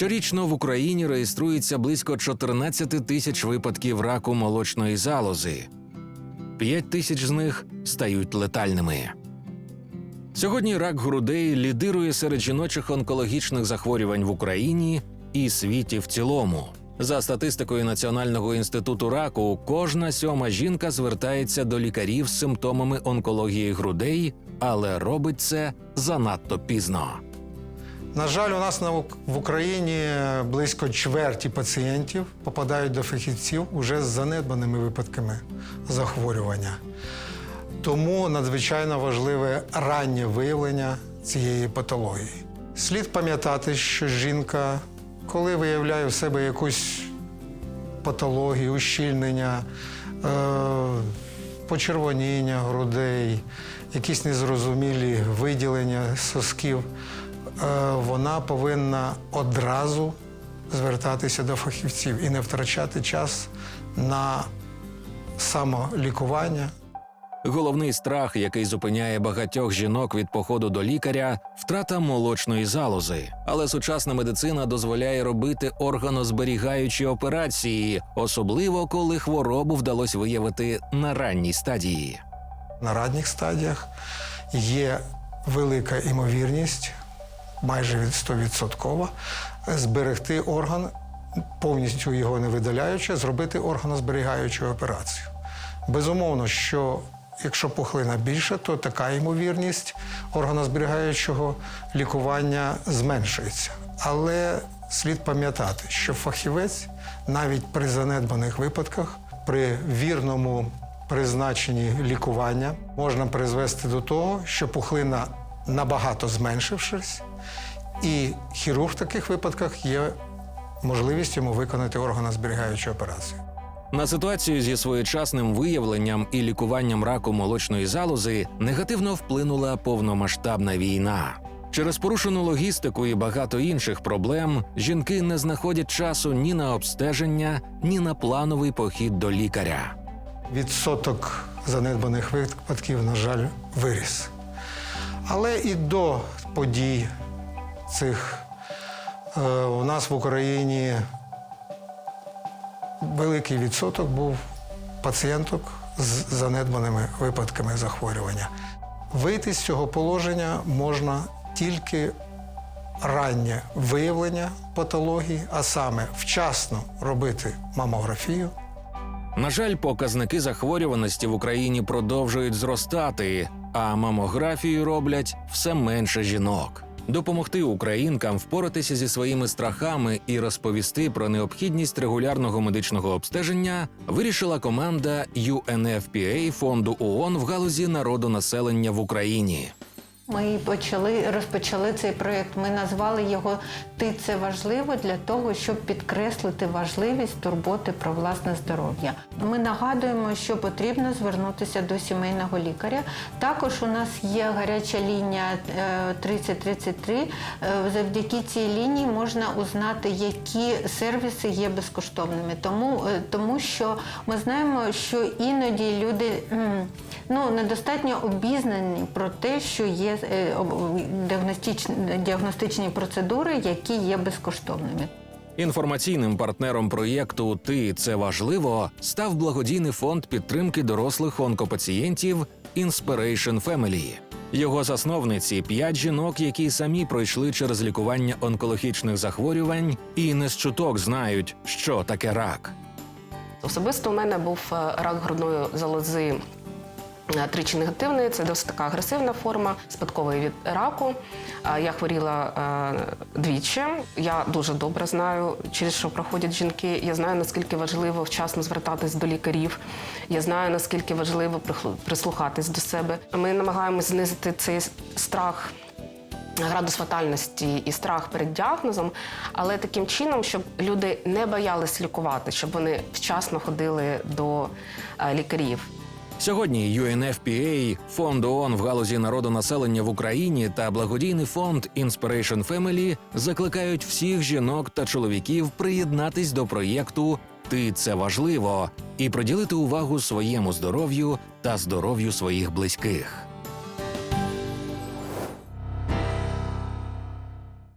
Щорічно в Україні реєструється близько 14 тисяч випадків раку молочної залози. 5 тисяч з них стають летальними. Сьогодні рак грудей лідирує серед жіночих онкологічних захворювань в Україні і світі в цілому. За статистикою Національного інституту раку, кожна сьома жінка звертається до лікарів з симптомами онкології грудей, але робить це занадто пізно. На жаль, у нас на в Україні близько чверті пацієнтів попадають до фахівців уже з занедбаними випадками захворювання. Тому надзвичайно важливе раннє виявлення цієї патології. Слід пам'ятати, що жінка, коли виявляє в себе якусь патологію, ущільнення, е, почервоніння грудей, якісь незрозумілі виділення сосків, вона повинна одразу звертатися до фахівців і не втрачати час на самолікування. Головний страх, який зупиняє багатьох жінок від походу до лікаря, втрата молочної залози. Але сучасна медицина дозволяє робити органозберігаючі операції, особливо коли хворобу вдалося виявити на ранній стадії. На ранніх стадіях є велика імовірність, майже від 100%, зберегти орган, повністю його не видаляючи, зробити органозберігаючу операцію. Безумовно, що якщо пухлина більша, то така ймовірність органозберігаючого лікування зменшується. Але слід пам'ятати, що фахівець навіть при занедбаних випадках, при вірному призначенні лікування можна призвести до того, що пухлина набагато зменшившись, і хірург в таких випадках є можливість йому виконати органозберігаючу операцію. На ситуацію зі своєчасним виявленням і лікуванням раку молочної залози негативно вплинула повномасштабна війна. Через порушену логістику і багато інших проблем жінки не знаходять часу ні на обстеження, ні на плановий похід до лікаря. Відсоток занедбаних випадків, на жаль, виріс. Але і до подій цих е, у нас в Україні великий відсоток був пацієнток з занедбаними випадками захворювання. Вийти з цього положення можна тільки раннє виявлення патології, а саме вчасно робити мамографію, На жаль, показники захворюваності в Україні продовжують зростати, а мамографію роблять все менше жінок. Допомогти українкам впоратися зі своїми страхами і розповісти про необхідність регулярного медичного обстеження вирішила команда UNFPA фонду ООН в галузі народонаселення в Україні. Ми почали розпочали цей проєкт. Ми назвали його Ти це важливо для того, щоб підкреслити важливість турботи про власне здоров'я. Ми нагадуємо, що потрібно звернутися до сімейного лікаря. Також у нас є гаряча лінія е, 3033. Е, Завдяки цій лінії можна узнати, які сервіси є безкоштовними. Тому, е, тому що ми знаємо, що іноді люди ну, недостатньо обізнані про те, що є е, діагностичні, діагностичні процедури, які є безкоштовними. Інформаційним партнером проєкту Ти це важливо став благодійний фонд підтримки дорослих онкопацієнтів Inspiration Family. Його засновниці п'ять жінок, які самі пройшли через лікування онкологічних захворювань і не з чуток знають, що таке рак. Особисто у мене був е, рак грудної залози е, тричі негативний. Це досить така агресивна форма спадкової від раку. Е, Я хворіла е, двічі. Я дуже добре знаю, через що проходять жінки. Я знаю, наскільки важливо вчасно звертатись до лікарів. Я знаю, наскільки важливо прислухатись до себе. Ми намагаємось знизити цей страх градус фатальності і страх перед діагнозом, але таким чином, щоб люди не боялись лікувати, щоб вони вчасно ходили до е, лікарів. Сьогодні UNFPA, фонд ООН в галузі народонаселення в Україні та благодійний фонд Inspiration Family закликають всіх жінок та чоловіків приєднатись до проєкту Ти це важливо і приділити увагу своєму здоров'ю та здоров'ю своїх близьких.